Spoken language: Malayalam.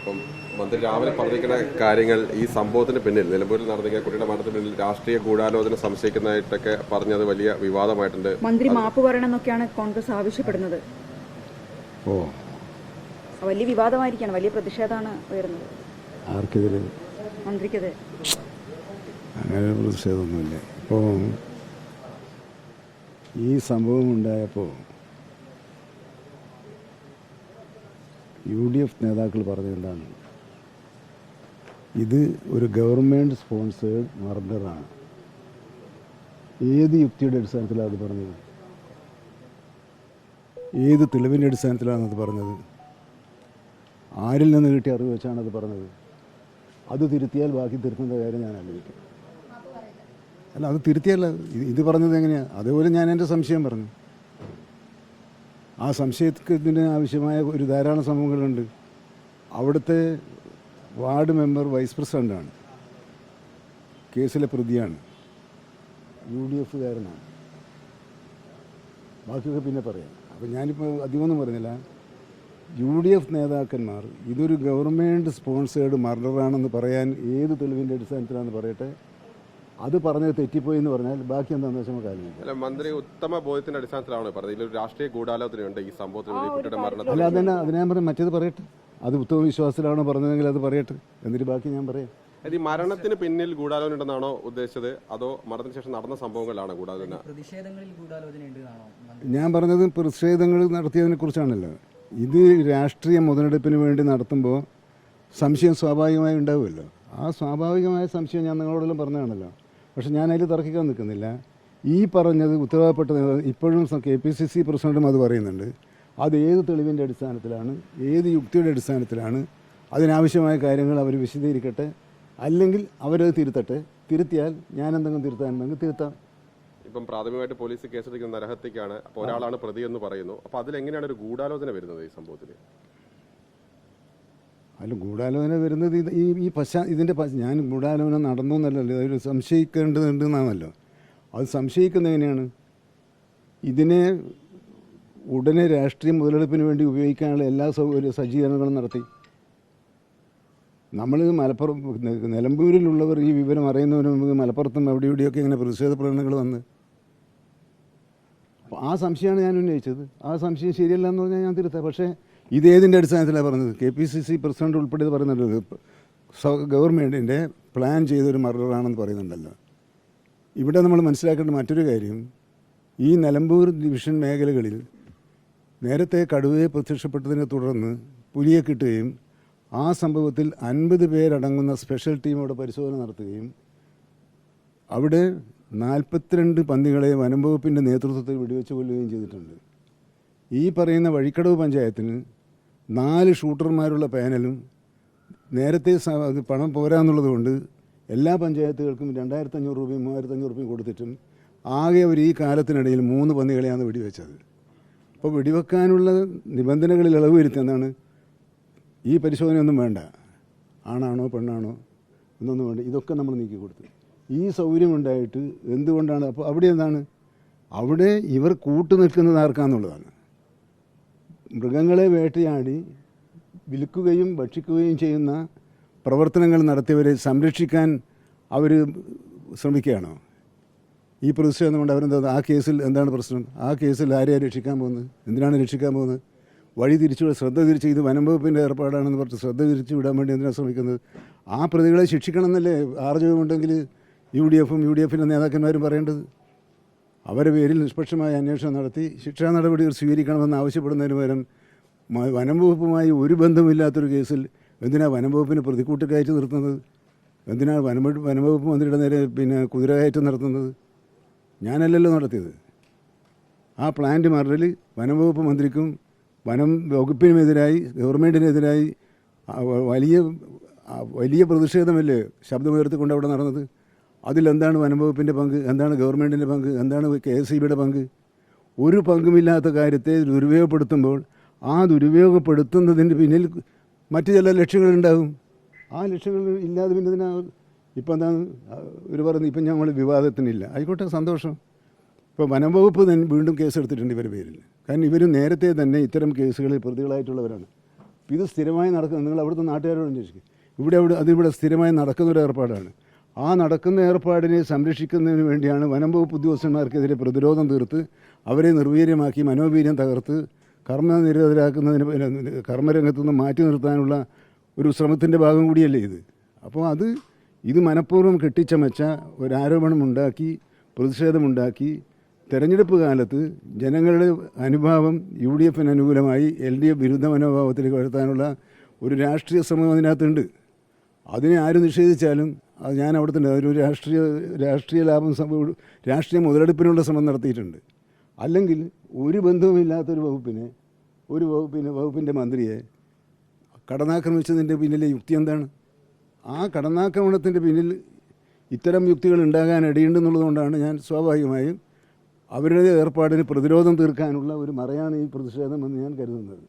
അപ്പം മന്ത്രി രാവിലെ പറഞ്ഞിരിക്കുന്ന കാര്യങ്ങൾ ഈ സംഭവത്തിന് പിന്നിൽ നിലമ്പൂരിൽ നടന്നിരിക്കുന്ന കുട്ടിയുടെ മരണത്തിന് പിന്നിൽ രാഷ്ട്രീയ ഗൂഢാലോചന സംശയിക്കുന്നതായിട്ടൊക്കെ പറഞ്ഞത് വലിയ വിവാദമായിട്ടുണ്ട്. മന്ത്രി മാപ്പ് പറയണമെന്നൊക്കെയാണ് കോൺഗ്രസ് ആവശ്യപ്പെടുന്നത്. ഓ. വലിയ വിവാദമായിരിക്കാണ് വലിയ പ്രതിഷേധമാണ് ഉയർന്നത്. ആർക്കെതിരെ? മന്ത്രിക്കെതിരെ. അങ്ങനെ ഒരു പ്രതിഷേധമൊന്നുമില്ല. ഇപ്പോൾ ഈ സംഭവം ഉണ്ടായപ്പോൾ യു ഡി എഫ് നേതാക്കൾ പറഞ്ഞത് ഇത് ഒരു ഗവൺമെന്റ് സ്പോൺസേഡ് മർഡറാണ്. ഏത് യുക്തിയുടെ അടിസ്ഥാനത്തിലാണ് അത് പറഞ്ഞത്? ഏത് തെളിവിന്റെ അടിസ്ഥാനത്തിലാണ് അത് പറഞ്ഞത്? ആരിൽ നിന്ന് കിട്ടിയ അറിവ് വെച്ചാണ് അത് പറഞ്ഞത്? അത് തിരുത്തിയാൽ ബാക്കി തിരുത്തുന്ന കാര്യം ഞാൻ ആലോചിക്കും. അല്ല അത് തിരുത്തിയല്ല. ഇത് പറഞ്ഞത് എങ്ങനെയാണ് അതേപോലെ ഞാൻ എന്റെ സംശയം പറഞ്ഞു. ആ സംശയത്തിന് ആവശ്യമായ ഒരു ധാരാളം സംഭവങ്ങളുണ്ട്. അവിടുത്തെ വാർഡ് മെമ്പർ വൈസ് പ്രസിഡന്റാണ് കേസിലെ പ്രതിയാണ്. യു ഡി എഫുകാരനാണ് ബാക്കിയൊക്കെ പിന്നെ പറയാം. അപ്പോൾ ഞാനിപ്പോൾ അധികമൊന്നും പറഞ്ഞില്ല യു ഡി എഫ് നേതാക്കന്മാർ ഇതൊരു ഗവൺമെന്റ് സ്പോൺസേഡ് മർഡറാണെന്ന് പറയാൻ ഏത് തെളിവിന്റെ അടിസ്ഥാനത്തിലാണെന്ന് പറയട്ടെ? അത് പറഞ്ഞത് തെറ്റിപ്പോയി എന്ന് പറഞ്ഞാൽ ബാക്കി എന്താണെന്ന് വെച്ചാൽ നമുക്ക് അല്ല മന്ത്രി ഉത്തമ ബോധ്യത്തിന്റെ അടിസ്ഥാനത്തിലാണ് പറഞ്ഞത് ഇതിലൊരു രാഷ്ട്രീയ ഗൂഢാലോചനയുണ്ട് ഈ സംഭവത്തിൽ കുട്ടിയുടെ മരണത്തിൽ അല്ല അതന്നെ അതിനെ ഞാൻ പറഞ്ഞു മറ്റേത് പറയട്ടെ. അത് ഉത്തമ വിശ്വാസത്തിലാണോ പറഞ്ഞതെങ്കിൽ അത് പറയട്ടെ. എന്നിട്ട് ബാക്കി ഞാൻ പറയാം. ഈ മരണത്തിന് പിന്നിൽ ഗൂഢാലോചന ഉണ്ടെന്നാണോ ഉദ്ദേശിച്ചത്? അതോ മരണത്തിന് ശേഷം നടന്ന സംഭവങ്ങളാണ് ഗൂഢാലോചന? ഞാൻ പറഞ്ഞത് പ്രതിഷേധങ്ങൾ നടത്തിയതിനെ കുറിച്ചാണല്ലോ. ഇത് രാഷ്ട്രീയ മുതലെടുപ്പിന് വേണ്ടി നടത്തുമ്പോൾ സംശയം സ്വാഭാവികമായി ഉണ്ടാവുമല്ലോ. ആ സ്വാഭാവികമായ സംശയം ഞാൻ നിങ്ങളോടെല്ലാം പറഞ്ഞതാണല്ലോ. പക്ഷെ ഞാൻ അതിൽ തർക്കിക്കാൻ നിൽക്കുന്നില്ല. ഈ പറഞ്ഞത് ഉത്തരവാദപ്പെട്ട ഇപ്പോഴും കെ പി സി സി പ്രസിഡന്റും അത് പറയുന്നുണ്ട്. അത് ഏത് തെളിവിന്റെ അടിസ്ഥാനത്തിലാണ് ഏത് യുക്തിയുടെ അടിസ്ഥാനത്തിലാണ് അതിനാവശ്യമായ കാര്യങ്ങൾ അവർ വിശദീകരിക്കട്ടെ അല്ലെങ്കിൽ അവരത് തിരുത്തട്ടെ. തിരുത്തിയാൽ ഞാൻ എന്തെങ്കിലും തിരുത്താനുണ്ടെങ്കിൽ തിരുത്താം. ഇപ്പം പ്രാഥമികമായിട്ട് പോലീസ് കേസെടുക്കുന്ന നരഹത്യക്കാണ്. അപ്പോൾ ഒരാളാണ് പ്രതി എന്ന് പറയുന്നു. അപ്പോൾ അതിലെങ്ങനെയാണ് ഒരു ഗൂഢാലോചന വരുന്നത് ഈ സംഭവത്തിൽ അല്ല ഗൂഢാലോചന വരുന്നത് ഇത് ഈ ഈ പശ്ചാ ഇതിന്റെ ഞാൻ ഗൂഢാലോചന നടന്നു എന്നല്ലല്ലോ അതൊരു സംശയിക്കേണ്ടതുണ്ട് എന്നാണല്ലോ. അത് സംശയിക്കുന്നത് എങ്ങനെയാണ്? ഇതിനെ ഉടനെ രാഷ്ട്രീയ മുതലെടുപ്പിന് വേണ്ടി ഉപയോഗിക്കാനുള്ള എല്ലാ സൗകര്യ സജ്ജീകരണങ്ങളും നടത്തി. നമ്മൾ മലപ്പുറം നിലമ്പൂരിലുള്ളവർ ഈ വിവരം അറിയുന്നതിന് മുമ്പ് മലപ്പുറത്തും അവിടെ ഇവിടെയൊക്കെ ഇങ്ങനെ പ്രതിഷേധ പ്രകടനങ്ങൾ വന്ന്. അപ്പോൾ ആ സംശയമാണ് ഞാൻ ഉന്നയിച്ചത്. ആ സംശയം ശരിയല്ല എന്ന് പറഞ്ഞാൽ ഞാൻ തിരുത്താം. പക്ഷേ ഇതേതിന്റെ അടിസ്ഥാനത്തിലാണ് പറഞ്ഞത്? K P C C president ഉൾപ്പെടെ ഇത് പറയുന്നുണ്ട് ഇത് ഗവൺമെന്റിന്റെ പ്ലാൻ ചെയ്തൊരു മർഡറാണെന്ന് പറയുന്നുണ്ടല്ലോ. ഇവിടെ നമ്മൾ മനസ്സിലാക്കേണ്ട മറ്റൊരു കാര്യം ഈ നിലമ്പൂർ ഡിവിഷൻ മേഖലകളിൽ നേരത്തെ കടുവയെ പ്രത്യക്ഷപ്പെട്ടതിനെ തുടർന്ന് പുലിയെ കിട്ടുകയും ആ സംഭവത്തിൽ അൻപത് പേരടങ്ങുന്ന സ്പെഷ്യൽ ടീം അവിടെ പരിശോധന നടത്തുകയും അവിടെ നാൽപ്പത്തിരണ്ട് പന്നികളെ വനംവകുപ്പിന്റെ നേതൃത്വത്തിൽ വെടിവെച്ച് കൊല്ലുകയും ചെയ്തിട്ടുണ്ട്. ഈ പറയുന്ന വഴിക്കടവ് പഞ്ചായത്തിന് നാല് ഷൂട്ടർമാരുള്ള പാനലും നേരത്തെ പണം പോരാന്നുള്ളതുകൊണ്ട് എല്ലാ പഞ്ചായത്തുകൾക്കും രണ്ടായിരത്തി അഞ്ഞൂറ് രൂപയും മൂവായിരത്തി അഞ്ഞൂറ് രൂപയും കൊടുത്തിട്ടും ആകെ അവർ ഈ കാലത്തിനിടയിൽ മൂന്ന് പന്നികളെയാണ് വെടിവെച്ചത്. അപ്പോൾ വെടിവെക്കാനുള്ള നിബന്ധനകളിൽ ഇളവ് വരുത്തുന്നതാണ് ഈ പരിശോധനയൊന്നും വേണ്ട. ആണാണോ പെണ്ണാണോ എന്നൊന്നും വേണ്ട. ഇതൊക്കെ നമ്മൾ നീക്കി കൊടുത്തു. ഈ സൗകര്യമുണ്ടായിട്ട് എന്തുകൊണ്ടാണ്? അപ്പോൾ അവിടെ എന്താണ്? അവിടെ ഇവർ കൂട്ടു നിൽക്കുന്നത് ആർക്കാന്നുള്ളതാണ്. മൃഗങ്ങളെ വേട്ടയാടി വിൽക്കുകയും ഭക്ഷിക്കുകയും ചെയ്യുന്ന പ്രവർത്തനങ്ങൾ നടത്തിയവരെ സംരക്ഷിക്കാൻ അവർ ശ്രമിക്കുകയാണോ? ഈ പ്രതിഷേധം കൊണ്ട് അവരെന്താ ആ കേസിൽ എന്താണ് പ്രശ്നം? ആ കേസിൽ ആരെയാണ് രക്ഷിക്കാൻ പോകുന്നത്? എന്തിനാണ് രക്ഷിക്കാൻ പോകുന്നത്? വഴി തിരിച്ചു ശ്രദ്ധ തിരിച്ച് ഇത് വനം വകുപ്പിന്റെ ഏർപ്പാടാണെന്ന് പറഞ്ഞ് ശ്രദ്ധ തിരിച്ചു വിടാൻ വേണ്ടി എന്തിനാണ് ശ്രമിക്കുന്നത്? ആ പ്രതികളെ ശിക്ഷിക്കണം എന്നല്ലേ ആർജവമുണ്ടെങ്കിൽ യു ഡി എഫും യു ഡി എഫിന്റെ നേതാക്കന്മാരും പറയേണ്ടത്? അവരുടെ പേരിൽ നിഷ്പക്ഷമായ അന്വേഷണം നടത്തി ശിക്ഷാ നടപടികൾ സ്വീകരിക്കണമെന്ന് ആവശ്യപ്പെടുന്നതിന് പകരം വനം വകുപ്പുമായി ഒരു ബന്ധമില്ലാത്തൊരു കേസിൽ എന്തിനാണ് വനം വകുപ്പിന് കയറ്റി നിർത്തുന്നത് എന്തിനാണ് വനം വനംവകുപ്പ് വനം വകുപ്പ് മന്ത്രിയുടെ നേരെ പിന്നെ കുതിര കയറ്റം നടത്തുന്നത്? ഞാനല്ലല്ലോ നടത്തിയത്. ആ പ്ലാന്റ് മറലിൽ വനം വകുപ്പ് മന്ത്രിക്കും വനം വകുപ്പിനുമെതിരായി ഗവൺമെന്റിനെതിരായി വലിയ വലിയ പ്രതിഷേധമല്ലേ ശബ്ദമുയർത്തിക്കൊണ്ട് അവിടെ നടന്നത്? അതിലെന്താണ് വനംവകുപ്പിന്റെ പങ്ക്? എന്താണ് ഗവൺമെന്റിന്റെ പങ്ക്? എന്താണ് കെ എസ് ഇ ബിയുടെ പങ്ക്? ഒരു പങ്കുമില്ലാത്ത കാര്യത്തെ ദുരുപയോഗപ്പെടുത്തുമ്പോൾ ആ ദുരുപയോഗപ്പെടുത്തുന്നതിന് പിന്നിൽ മറ്റു ചില ലക്ഷ്യങ്ങളുണ്ടാകും ആ ലക്ഷ്യങ്ങൾ ഇല്ലാതെ പിന്നെ ഇതിനാ ഇപ്പം എന്താണ് ഇവർ പറയുന്നത് ഇപ്പം ഞങ്ങൾ വിവാദത്തിനില്ല. ആയിക്കോട്ടെ സന്തോഷം. ഇപ്പോൾ വനം വകുപ്പ് തന്നെ വീണ്ടും കേസെടുത്തിട്ടുണ്ട് ഇവരുടെ പേരിൽ. കാരണം ഇവർ നേരത്തെ തന്നെ ഇത്തരം കേസുകളിൽ പ്രതികളായിട്ടുള്ളവരാണ്. ഇത് സ്ഥിരമായി നടക്കുന്നത് നിങ്ങൾ അവിടുത്തെ നാട്ടുകാരോട് അന്വേഷിക്കും. ഇവിടെ അവിടെ അതിവിടെ സ്ഥിരമായി നടക്കുന്നൊരു ഏർപ്പാടാണ്. ആ നടക്കുന്ന ഏർപ്പാടിനെ സംരക്ഷിക്കുന്നതിന് വേണ്ടിയാണ് വനം വകുപ്പ് ഉദ്യോഗസ്ഥന്മാർക്കെതിരെ പ്രതിരോധം തീർത്ത് അവരെ നിർവീര്യമാക്കി മനോവീര്യം തകർത്ത് കർമ്മനിരതരാക്കുന്നതിന് കർമ്മരംഗത്തു നിന്ന് മാറ്റി നിർത്താനുള്ള ഒരു ശ്രമത്തിന്റെ ഭാഗം കൂടിയല്ലേ ഇത്? അപ്പോൾ അത് ഇത് മനഃപൂർവം കെട്ടിച്ചമച്ച ഒരാരോപണമുണ്ടാക്കി പ്രതിഷേധമുണ്ടാക്കി തെരഞ്ഞെടുപ്പ് കാലത്ത് ജനങ്ങളുടെ അനുഭാവം യു ഡി എഫിന് അനുകൂലമായി എൽ ഡി എഫ് വിരുദ്ധ മനോഭാവത്തിലേക്ക് വരുത്താനുള്ള ഒരു രാഷ്ട്രീയ ശ്രമം അതിനകത്തുണ്ട്. അതിനെ ആര് നിഷേധിച്ചാലും അത് ഞാൻ അവിടെ തന്നെ അതൊരു രാഷ്ട്രീയ രാഷ്ട്രീയ ലാഭം രാഷ്ട്രീയ മുതലെടുപ്പിനുള്ള ശ്രമം നടത്തിയിട്ടുണ്ട്. അല്ലെങ്കിൽ ഒരു ബന്ധവുമില്ലാത്തൊരു വകുപ്പിനെ ഒരു വകുപ്പിന് വകുപ്പിന്റെ മന്ത്രിയെ കടന്നാക്രമിച്ചതിന്റെ പിന്നിലെ യുക്തി എന്താണ്? ആ കടന്നാക്രമണത്തിന്റെ പിന്നിൽ ഇത്തരം യുക്തികൾ ഉണ്ടാകാൻ ഇടയുണ്ടെന്നുള്ളതുകൊണ്ടാണ് ഞാൻ സ്വാഭാവികമായും അവരുടെ ഏർപ്പാടിന് പ്രതിരോധം തീർക്കാനുള്ള ഒരു മറയാണ് ഈ പ്രതിഷേധമെന്ന് ഞാൻ കരുതുന്നത്.